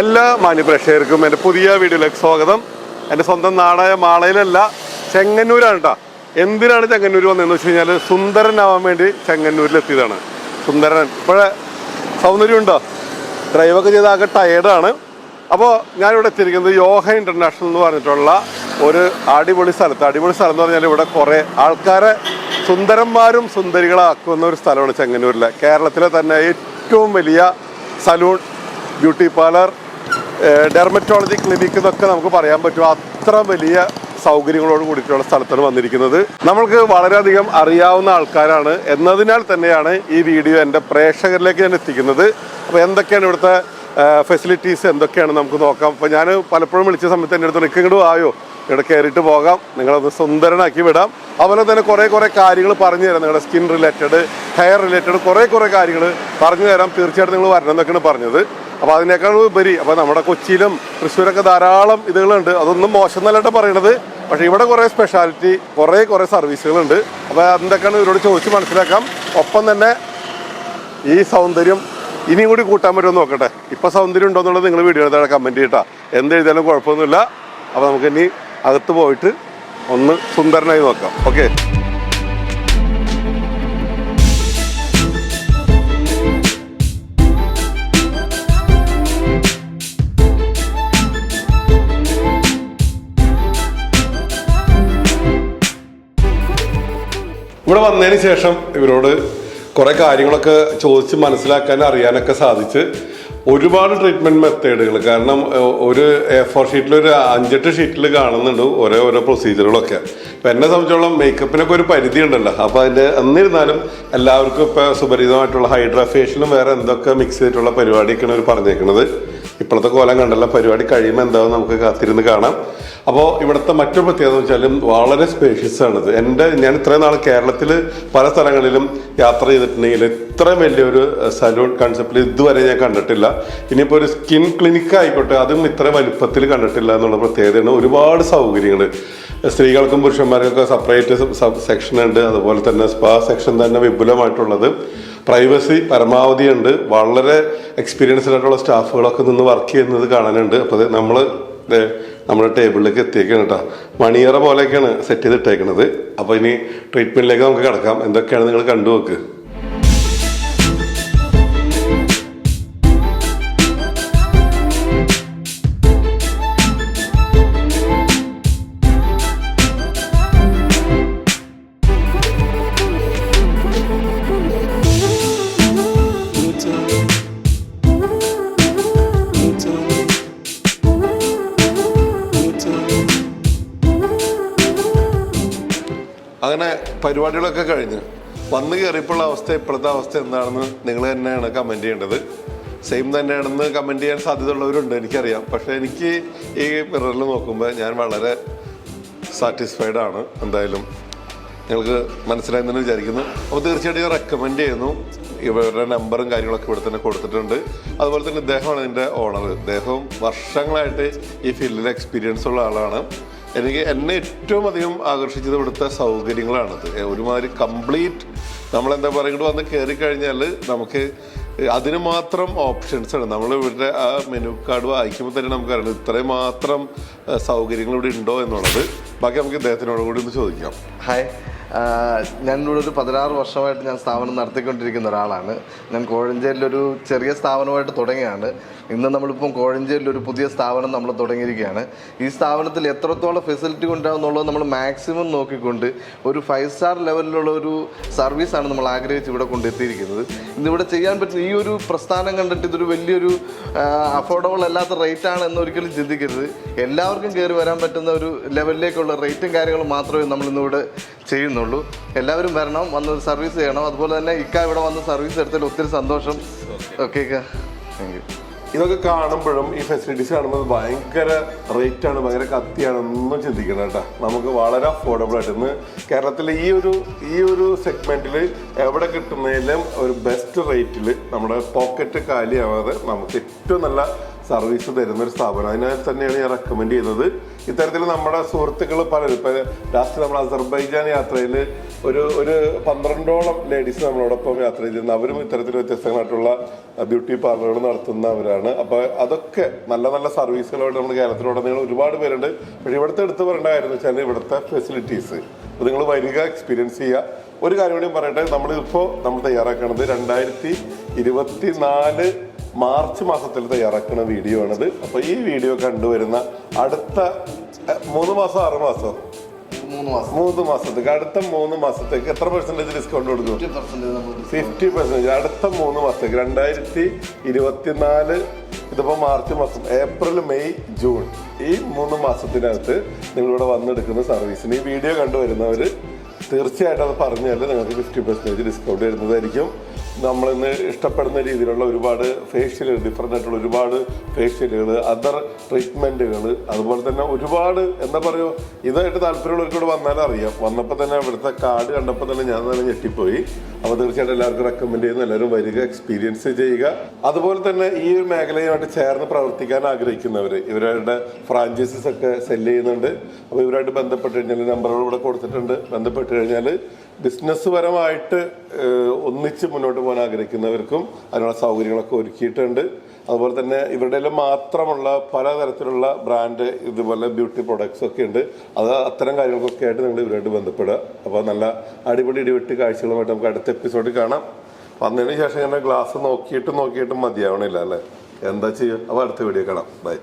എല്ലാ മാന്യപ്രേക്ഷകർക്കും എന്റെ പുതിയ വീഡിയോയിലേക്ക് സ്വാഗതം. എന്റെ സ്വന്തം നാടായ മാളയിലല്ല ചെങ്ങന്നൂരാണ് കേട്ടോ എന്തിനാണ് ചെങ്ങന്നൂർ വന്നതെന്ന് വെച്ച് കഴിഞ്ഞാൽ സുന്ദരനാവാൻ വേണ്ടി ചെങ്ങന്നൂരിൽ എത്തിയതാണ് സുന്ദരൻ. ഇപ്പോഴേ സൗന്ദര്യം ഉണ്ടോ ഡ്രൈവൊക്കെ ചെയ്ത ആകെ ടയേർഡാണ് അപ്പോൾ ഞാനിവിടെ എത്തിയിരിക്കുന്നത് യോഹ ഇന്റർനാഷണൽ എന്ന് പറഞ്ഞിട്ടുള്ള ഒരു അടിപൊളി സ്ഥലത്ത്. അടിപൊളി സ്ഥലം എന്ന് പറഞ്ഞാൽ ഇവിടെ കുറേ ആൾക്കാരെ സുന്ദരന്മാരും സുന്ദരികളാക്കുന്ന ഒരു സ്ഥലമാണ് ചെങ്ങന്നൂരിലെ. കേരളത്തിലെ തന്നെ ഏറ്റവും വലിയ salon beauty parlour dermatology clinic എന്നൊക്കെ നമുക്ക് പറയാൻ പറ്റും. അത്ര വലിയ സൗകര്യങ്ങളോട് കൂടിയിട്ടുള്ള സ്ഥലത്താണ് വന്നിരിക്കുന്നത്. നമ്മൾക്ക് വളരെയധികം അറിയാവുന്ന ആൾക്കാരാണ്. എന്നതിനാൽ തന്നെയാണ് ഈ വീഡിയോ എന്റെ പ്രേക്ഷകരിലേക്ക് ഞാൻ എത്തിക്കുന്നത്. അപ്പോൾ എന്തൊക്കെയാണ് ഇവിടുത്തെ ഫെസിലിറ്റീസ് എന്തൊക്കെയാണ് നമുക്ക് നോക്കാം. അപ്പോൾ ഞാൻ പലപ്പോഴും വിളിച്ച സമയത്ത് എന്റെ അടുത്ത് നിൽക്കും ഇങ്ങോട്ട് ആയോ ഇവിടെ കയറിയിട്ട് പോകാം. നിങ്ങളത് സുന്ദരനാക്കി വിടാം. അതുപോലെ തന്നെ കുറേ കുറേ കാര്യങ്ങൾ പറഞ്ഞു തരാം. നിങ്ങളുടെ സ്കിൻ റിലേറ്റഡ് ഹെയർ റിലേറ്റഡ് കുറേ കുറേ കാര്യങ്ങൾ പറഞ്ഞു തരാം. തീർച്ചയായിട്ടും നിങ്ങൾ വരണം എന്നൊക്കെയാണ് പറഞ്ഞത്. അപ്പോൾ അതിനേക്കാൾ ഉപരി അപ്പോൾ നമ്മുടെ കൊച്ചിയിലും തൃശ്ശൂരൊക്കെ ധാരാളം ഇതുകളുണ്ട്. അതൊന്നും മോശം നല്ലതായിട്ട് പറയണത്. പക്ഷേ ഇവിടെ കുറേ സ്പെഷ്യാലിറ്റി കുറേ കുറേ സർവീസുകളുണ്ട് അപ്പോൾ എന്തൊക്കെയാണ് ഇവരോട് ചോദിച്ച് മനസ്സിലാക്കാം. ഒപ്പം തന്നെ ഈ സൗന്ദര്യം ഇനിയും കൂടി കൂട്ടാൻ പറ്റുമെന്ന് നോക്കട്ടെ. ഇപ്പൊ സൗന്ദര്യം ഉണ്ടോ എന്നുള്ളത് നിങ്ങൾ വീഡിയോ താഴെ കമന്റ് ചെയ്യട്ടാ. എന്ത് എഴുതിയാലും കുഴപ്പമൊന്നുമില്ല. അപ്പൊ നമുക്ക് ഇനി അകത്ത് പോയിട്ട് ഒന്ന് സുന്ദരനായി നോക്കാം. ഓക്കെ ഇവിടെ വന്നതിന് ശേഷം ഇവരോട് കുറെ കാര്യങ്ങളൊക്കെ ചോദിച്ച് മനസ്സിലാക്കാൻ അറിയാനൊക്കെ സാധിച്ച് ഒരുപാട് ട്രീറ്റ്മെന്റ് മെത്തേഡുകൾ കാരണം ഒരു എ ഫോർ ഷീറ്റിൽ ഒരു അഞ്ചെട്ട് ഷീറ്റിൽ കാണുന്നുണ്ട് ഓരോ ഓരോ പ്രൊസീജിയറുകളൊക്കെ ഇപ്പം എന്നെ സംബന്ധിച്ചോളം മേക്കപ്പിനൊക്കെ ഒരു പരിധി ഉണ്ടല്ലോ. അപ്പോൾ അതിന്റെ എന്നിരുന്നാലും എല്ലാവർക്കും ഇപ്പോൾ സുപരിതമായിട്ടുള്ള ഹൈഡ്രാ ഫേഷ്യലും വേറെ എന്തൊക്കെ മിക്സ് ചെയ്തിട്ടുള്ള പരിപാടിയൊക്കെയാണ് അവർ പറഞ്ഞേക്കുന്നത് ഇപ്പോഴത്തെ കോലം കണ്ടല്ല പരിപാടി കഴിയുമ്പോൾ എന്താവും നമുക്ക് കാത്തിരുന്ന് കാണാം. അപ്പോൾ ഇവിടുത്തെ മറ്റൊരു പ്രത്യേകത എന്ന് വെച്ചാലും വളരെ സ്പേഷ്യസ് ആണിത്. എന്റെ ഞാൻ ഇത്രയും നാൾ കേരളത്തിൽ പല സ്ഥലങ്ങളിലും യാത്ര ചെയ്തിട്ടുണ്ടെങ്കിൽ ഇത്രയും വലിയൊരു സലൂൺ കൺസെപ്റ്റിൽ ഇതുവരെ ഞാൻ കണ്ടിട്ടില്ല. ഇനിയിപ്പോൾ ഒരു സ്കിൻ ക്ലിനിക്ക് ആയിക്കോട്ടെ അതും ഇത്ര വലുപ്പത്തിൽ കണ്ടിട്ടില്ല എന്നുള്ള പ്രത്യേകതയാണ് ഒരുപാട് സൗകര്യങ്ങൾ സ്ത്രീകൾക്കും പുരുഷന്മാർക്കൊക്കെ സെപ്പറേറ്റ് സെക്ഷൻ ഉണ്ട്. അതുപോലെ തന്നെ സ്പാ സെക്ഷൻ തന്നെ വിപുലമായിട്ടുള്ളത്. പ്രൈവസി പരമാവധി ഉണ്ട്. വളരെ എക്സ്പീരിയൻസ്ഡ് ആയിട്ടുള്ള സ്റ്റാഫുകളൊക്കെ നിന്ന് വർക്ക് ചെയ്യുന്നത് കാണാനുണ്ട്. അപ്പോൾ നമ്മൾ നമ്മുടെ ടേബിളിലേക്ക് എത്തിയേക്കാണ് കേട്ടോ. മണിയറ പോലെയൊക്കെയാണ് സെറ്റ് ചെയ്തിട്ടേക്കണത്. അപ്പോൾ ഇനി ട്രീറ്റ്മെന്റിലേക്ക് നമുക്ക് കിടക്കാം. എന്തൊക്കെയാണ് നിങ്ങൾ കണ്ടു നോക്ക് അങ്ങനെ പരിപാടികളൊക്കെ കഴിഞ്ഞ് വന്നു കയറിയപ്പോഴുള്ള അവസ്ഥ ഇപ്പോഴത്തെ അവസ്ഥ എന്താണെന്ന് നിങ്ങൾ തന്നെയാണ് കമന്റ് ചെയ്യേണ്ടത്. സെയിം തന്നെയാണെന്ന് കമന്റ് ചെയ്യാൻ സാധ്യതയുള്ളവരുണ്ട് എനിക്കറിയാം. പക്ഷേ എനിക്ക് ഈ മിററിൽ നോക്കുമ്പോൾ ഞാൻ വളരെ സാറ്റിസ്ഫൈഡ് ആണ് എന്തായാലും. നിങ്ങൾക്ക് മനസ്സിലായെന്ന് വിചാരിക്കുന്നു. അപ്പോൾ തീർച്ചയായിട്ടും റെക്കമെൻഡ് ചെയ്യുന്നു. ഇവരുടെ നമ്പറും കാര്യങ്ങളൊക്കെ ഇവിടെ തന്നെ കൊടുത്തിട്ടുണ്ട്. അതുപോലെ തന്നെ ഇദ്ദേഹമാണ് ഇതിന്റെ ഓണർ ഇദ്ദേഹം വർഷങ്ങളായിട്ട് ഈ ഫീൽഡിൽ എക്സ്പീരിയൻസ് ഉള്ള ആളാണ്. എനിക്ക് എന്നെ ഏറ്റവും അധികം ആകർഷിച്ചത് ഇവിടുത്തെ സൗകര്യങ്ങളാണത്. ഒരുമാതിരി കംപ്ലീറ്റ് നമ്മളെന്താ പറയുക വന്ന് കയറി കഴിഞ്ഞാൽ നമുക്ക് അതിന് മാത്രം ഓപ്ഷൻസ് ആണ്. നമ്മൾ ഇവിടുത്തെ ആ മെനു കാർഡ് വായിക്കുമ്പോൾ തന്നെ നമുക്കറിയണം ഇത്രയും മാത്രം സൗകര്യങ്ങൾ ഇവിടെ ഉണ്ടോ എന്നുള്ളത്. ബാക്കി നമുക്ക് ഇദ്ദേഹത്തിനോട് കൂടി ഒന്ന് ചോദിക്കാം. ഹായ് ഞാൻ ഇവിടെ ഒരു പതിനാറ് വർഷമായിട്ട് ഞാൻ സ്ഥാപനം നടത്തിക്കൊണ്ടിരിക്കുന്ന ഒരാളാണ്. ഞാൻ കോഴഞ്ചേരിലൊരു ചെറിയ സ്ഥാപനമായിട്ട് തുടങ്ങിയാണ്. ഇന്ന് നമ്മളിപ്പം കോഴഞ്ചേരിൽ ഒരു പുതിയ സ്ഥാപനം നമ്മൾ തുടങ്ങിയിരിക്കുകയാണ്. ഈ സ്ഥാപനത്തിൽ എത്രത്തോളം ഫെസിലിറ്റി ഉണ്ടാകുന്നുള്ളത് നമ്മൾ മാക്സിമം നോക്കിക്കൊണ്ട് ഒരു ഫൈവ് സ്റ്റാർ ലെവലിലുള്ള ഒരു സർവീസാണ് നമ്മൾ ആഗ്രഹിച്ച് ഇവിടെ കൊണ്ടെത്തിയിരിക്കുന്നത്. ഇന്നിവിടെ ചെയ്യാൻ പറ്റുന്ന ഈ ഒരു പ്രസ്ഥാനം കണ്ടിട്ട് ഇതൊരു വലിയൊരു അഫോർഡബിൾ അല്ലാത്ത റേറ്റ് ആണ് എന്ന് ഒരിക്കലും ചിന്തിക്കരുത്. എല്ലാവർക്കും കയറി വരാൻ പറ്റുന്ന ഒരു ലെവലിലേക്കുള്ള റേറ്റും കാര്യങ്ങളും മാത്രമേ നമ്മൾ ഇന്നിവിടെ ചെയ്യുന്നുള്ളൂ. എല്ലാവരും വരണം വന്ന് സർവീസ് ചെയ്യണം. അതുപോലെ തന്നെ ഇക്ക ഇവിടെ വന്ന് സർവീസ് എടുത്തതിൽ ഒത്തിരി സന്തോഷം. ഓക്കെ. ഇക്ക. താങ്ക് യു ഇതൊക്കെ കാണുമ്പോഴും ഈ ഫെസിലിറ്റീസ് കാണുമ്പോൾ ഭയങ്കര റേറ്റ് ആണ് ഭയങ്കര കത്തിയാണ് ഒന്നും ചിന്തിക്കണം കേട്ടോ. നമുക്ക് വളരെ അഫോർഡബിൾ ആയിട്ട് ഇന്ന് കേരളത്തിലെ ഈ ഒരു ഈ ഒരു സെഗ്മെന്റിൽ എവിടെ കിട്ടുന്നതിലും ഒരു ബെസ്റ്റ് റേറ്റിൽ നമ്മുടെ പോക്കറ്റ് കാലിയാവാതെ നമുക്ക് ഏറ്റവും നല്ല സർവീസ് തരുന്ന ഒരു സ്ഥാപനം. അതിനെ തന്നെയാണ് ഞാൻ റെക്കമെൻഡ് ചെയ്യുന്നത് ഇത്തരത്തിൽ നമ്മുടെ സുഹൃത്തുക്കൾ പലരും ഇപ്പം ലാസ്റ്റ് നമ്മൾ അസർബൈജാൻ യാത്രയിൽ ഒരു ഒരു പന്ത്രണ്ടോളം ലേഡീസ് നമ്മളോടൊപ്പം യാത്ര ചെയ്തിരുന്നു. അവരും ഇത്തരത്തിൽ വ്യത്യസ്തങ്ങളായിട്ടുള്ള ബ്യൂട്ടി പാർലറുകൾ നടത്തുന്നവരാണ്. അപ്പോൾ അതൊക്കെ നല്ല നല്ല സർവീസുകളായിട്ട് കേരളത്തിലൂടെ കേരളത്തിലുടനീളം ഒരുപാട് പേരുണ്ട്. പക്ഷേ ഇവിടുത്തെ എടുത്ത് പറയേണ്ട കാര്യം എന്ന് വെച്ചാൽ ഇവിടുത്തെ ഫെസിലിറ്റീസ് അപ്പോൾ നിങ്ങൾ വരിക എക്സ്പീരിയൻസ് ചെയ്യുക ഒരു കാര്യം കൂടി പറയട്ടെ. നമ്മളിപ്പോൾ നമ്മൾ തയ്യാറാക്കുന്നത് രണ്ടായിരത്തി ഇരുപത്തി നാല് മാർച്ച് മാസത്തിൽ തയ്യാറാക്കുന്ന വീഡിയോ ആണിത് അപ്പോൾ ഈ വീഡിയോ കണ്ടുവരുന്ന അടുത്ത മൂന്ന് മാസം ആറ് മാസം? മൂന്ന് മാസം. മൂന്ന് മാസത്തേക്ക്. അടുത്ത മൂന്ന് മാസത്തേക്ക് എത്ര പെർസെന്റേജ് ഡിസ്കൗണ്ട് കൊടുക്കും? ഫിഫ്റ്റി പെർസെന്റേജ് അടുത്ത മൂന്ന് മാസത്തേക്ക്. രണ്ടായിരത്തി ഇരുപത്തിനാല് ഇതിപ്പോൾ മാർച്ച് മാസം ഏപ്രിൽ മെയ് ജൂൺ. ഈ മൂന്ന് മാസത്തിനകത്ത് നിങ്ങളിവിടെ വന്നെടുക്കുന്ന സർവീസിന് ഈ വീഡിയോ കണ്ടുവരുന്നവര് തീർച്ചയായിട്ടും അത് പറഞ്ഞാൽ നിങ്ങൾക്ക് ഫിഫ്റ്റി പെർസെന്റേജ് ഡിസ്കൗണ്ട് വരുന്നതായിരിക്കും. നമ്മളിന്ന് ഇഷ്ടപ്പെടുന്ന രീതിയിലുള്ള ഒരുപാട് ഫേഷ്യലുകൾ ഡിഫറെന്റ് ആയിട്ടുള്ള ഒരുപാട് ഫേഷ്യലുകൾ അതർ ട്രീറ്റ്മെന്റുകൾ അതുപോലെ തന്നെ ഒരുപാട് എന്താ പറയുക ഇതായിട്ട് താല്പര്യമുള്ളവർക്കൂടെ വന്നാലും അറിയാം. വന്നപ്പോൾ തന്നെ ഇവിടുത്തെ കാർഡ് കണ്ടപ്പോൾ തന്നെ ഞാൻ തന്നെ ഞെട്ടിപ്പോയി. അപ്പോൾ തീർച്ചയായിട്ടും എല്ലാവർക്കും റെക്കമെൻഡ് ചെയ്യുന്നു. എല്ലാവരും വരിക എക്സ്പീരിയൻസ് ചെയ്യുക. അതുപോലെ തന്നെ ഈ ഒരു മേഖലയുമായിട്ട് ചേർന്ന് പ്രവർത്തിക്കാൻ ആഗ്രഹിക്കുന്നവർ ഇവരുടെ ഫ്രാഞ്ചൈസസ് ഒക്കെ സെല്ല് ചെയ്യുന്നുണ്ട്. അപ്പോൾ ഇവരായിട്ട് ബന്ധപ്പെട്ട് കഴിഞ്ഞാൽ നമ്പറുകൾ ഇവിടെ കൊടുത്തിട്ടുണ്ട്. ബന്ധപ്പെട്ട് കഴിഞ്ഞാൽ ബിസിനസ് പരമായിട്ട് ഒന്നിച്ച് മുന്നോട്ട് പോകാൻ ആഗ്രഹിക്കുന്നവർക്കും അതിനുള്ള സൗകര്യങ്ങളൊക്കെ ഒരുക്കിയിട്ടുണ്ട്. അതുപോലെ തന്നെ ഇവരുടെ മാത്രമുള്ള പലതരത്തിലുള്ള ബ്രാൻഡ് ഇതുപോലെ ബ്യൂട്ടി പ്രൊഡക്ട്സ് ഒക്കെ ഉണ്ട്. അത് അത്തരം കാര്യങ്ങൾക്കൊക്കെ ആയിട്ട് നിങ്ങൾ ഇവരായിട്ട് ബന്ധപ്പെടുക. അപ്പോൾ നല്ല അടിപൊളി ഇടിവെട്ടി കാഴ്ചകളുമായിട്ട് നമുക്ക് അടുത്ത എപ്പിസോഡിൽ കാണാം. വന്നതിന് ശേഷം ഇങ്ങനെ ഗ്ലാസ് നോക്കിയിട്ട് നോക്കിയിട്ട് മതിയാവണില്ല അല്ലേ? എന്താ ചെയ്യുക? അപ്പോൾ അടുത്ത വീഡിയോ കാണാം. ബൈ.